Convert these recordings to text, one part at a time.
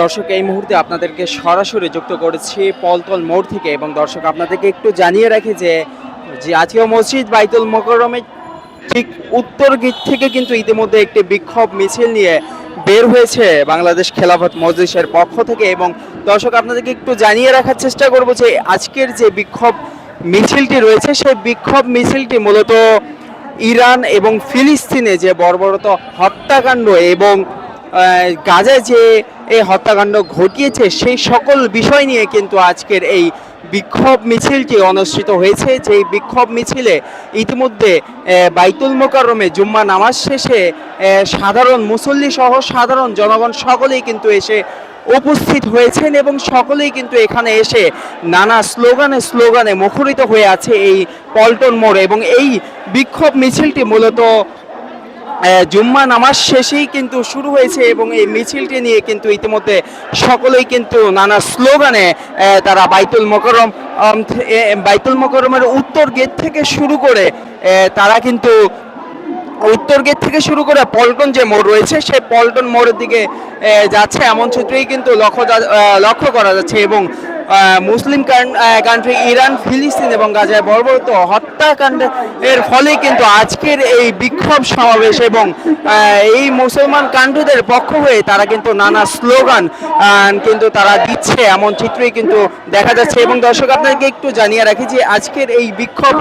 দর্শক, এই মুহূর্তে আপনাদেরকে সরাসরি যুক্ত করেছি পলতল মোড় থেকে এবং দর্শক, আপনাদেরকে একটু জানিয়ে রাখি যে জাতীয় মসজিদ বাইতুল মোকরমে ঠিক উত্তর গেট থেকে কিন্তু ইতিমধ্যে একটি বিক্ষোভ মিছিল নিয়ে বের হয়েছে বাংলাদেশ খেলাফত মজলিসের পক্ষ থেকে এবং দর্শক, আপনাদেরকে একটু জানিয়ে রাখার চেষ্টা করব যে, আজকের যে বিক্ষোভ মিছিলটি রয়েছে, সেই বিক্ষোভ মিছিলটি মূলত ইরান এবং ফিলিস্তিনে যে বর্বরত হত্যাকাণ্ড এবং গাজায় যে এই হত্যাকাণ্ড ঘটিয়েছে, সেই সকল বিষয় নিয়ে কিন্তু আজকের এই বিক্ষোভ মিছিলটি অনুষ্ঠিত হয়েছে। যেই বিক্ষোভ মিছিলে ইতিমধ্যে বাইতুল মোকাররমে জুম্মা নামাজ শেষে সাধারণ মুসল্লি সহ সাধারণ জনগণ সকলেই কিন্তু এসে উপস্থিত হয়েছেন এবং সকলেই কিন্তু এখানে এসে নানা স্লোগানে স্লোগানে মুখরিত হয়ে আছে এই পল্টন মোড় এবং এই বিক্ষোভ মিছিলটি মূলত জুম্মা নামাজ শেষেই কিন্তু শুরু হয়েছে এবং এই মিছিলটি নিয়ে কিন্তু ইতিমধ্যে সকলেই কিন্তু নানা স্লোগানে তারা বাইতুল মোকরম বাইতুল মোকরমের উত্তর গেট থেকে শুরু করে তারা কিন্তু উত্তর গেট থেকে শুরু করে পল্টন যে মোড় রয়েছে সেই পল্টন মোড়ের দিকে যাচ্ছে। এমন চিত্রেই কিন্তু লক্ষ্য লক্ষ্য করা যাচ্ছে এবং মুসলিম কান্ট্রি ইরান, ফিলিস্তিন এবং গাজায় বর্বরত হত্যাকাণ্ডের ফলে কিন্তু আজকের এই বিক্ষোভ সমাবেশ এবং এই মুসলমান কান্ট্রিদের পক্ষ হয়ে তারা কিন্তু নানা স্লোগান কিন্তু তারা দিচ্ছে। এমন চিত্রই কিন্তু দেখা যাচ্ছে। এবং দর্শক, আপনাদেরকে একটু জানিয়ে রাখি যে আজকের এই বিক্ষোভ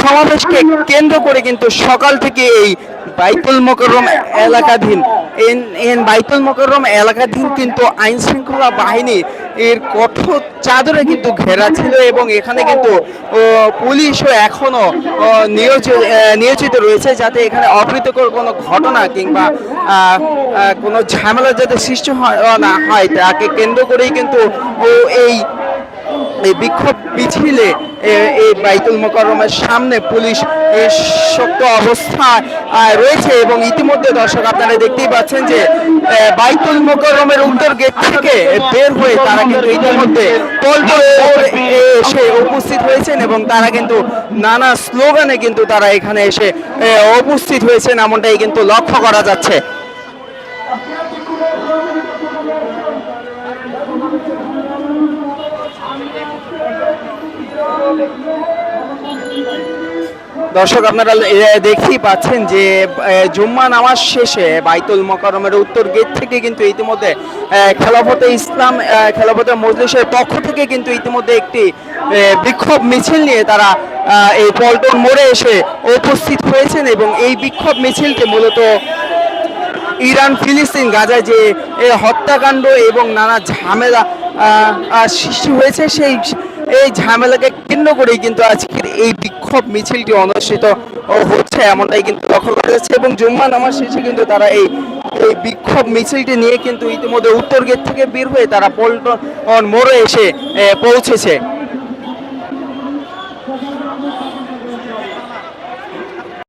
সমাবেশকে কেন্দ্র করে কিন্তু সকাল থেকে এই বাইতুল মোকরম এলাকাধীন এন বাইতুল মোকরম এলাকাধীন কিন্তু আইন শৃঙ্খলা বাহিনী এর কঠোর চাদরে কিন্তু ঘেরা ছিল এবং এখানে কিন্তু পুলিশও এখনও নিয়োজিত নিয়োজিত রয়েছে যাতে এখানে অপ্রীতকর কোনো ঘটনা কিংবা কোনো ঝামেলা যাতে সৃষ্টি হয় না হয়, তাকে কেন্দ্র করেই কিন্তু এই বিক্ষোভ মিছিলে এ- এই বাইতুল মোকরমের সামনে পুলিশ শক্ত অবস্থায় রয়েছে এবং ইতিমধ্যে দর্শক আপনারা দেখতেই পাচ্ছেন যে বাইতুল মোকরমের উত্তর গেট থেকে বের হয়ে তারা কিন্তু ইতিমধ্যে এসে উপস্থিত হয়েছেন এবং তারা কিন্তু নানা স্লোগানে কিন্তু তারা এখানে এসে উপস্থিত হয়েছেন। এমনটাই কিন্তু লক্ষ্য করা যাচ্ছে। দর্শক, আপনারা দেখতেই পাচ্ছেন যে জুম্মা নামাজ শেষে বাইতুল মোকাররমের উত্তর গেট থেকে কিন্তু ইতিমধ্যে খেলাফতে ইসলাম খেলাফতে মজলিসের পক্ষ থেকে কিন্তু ইতিমধ্যে একটি বিক্ষোভ মিছিল নিয়ে তারা এই পল্টন মোড়ে এসে উপস্থিত হয়েছেন এবং এই বিক্ষোভ মিছিলকে মূলত ইরান ফিলিস্তিন গাজায় যে হত্যাকাণ্ড এবং নানা ঝামেলা সৃষ্টি হয়েছে, সেই এই ঝামেলাকে কেন্দ্র করেই কিন্তু আজকের এই বিক্ষোভ মিছিলটি অনুষ্ঠিত হচ্ছে, এমনটাই কিন্তু লক্ষ্য করা যাচ্ছে। এবং জুম্মা নামাজ শেষে কিন্তু তারা এই এই বিক্ষোভ মিছিলটি নিয়ে কিন্তু ইতিমধ্যে উত্তর গেট থেকে বের হয়ে তারা পল্টন মোড়ে এসে পৌঁছেছে।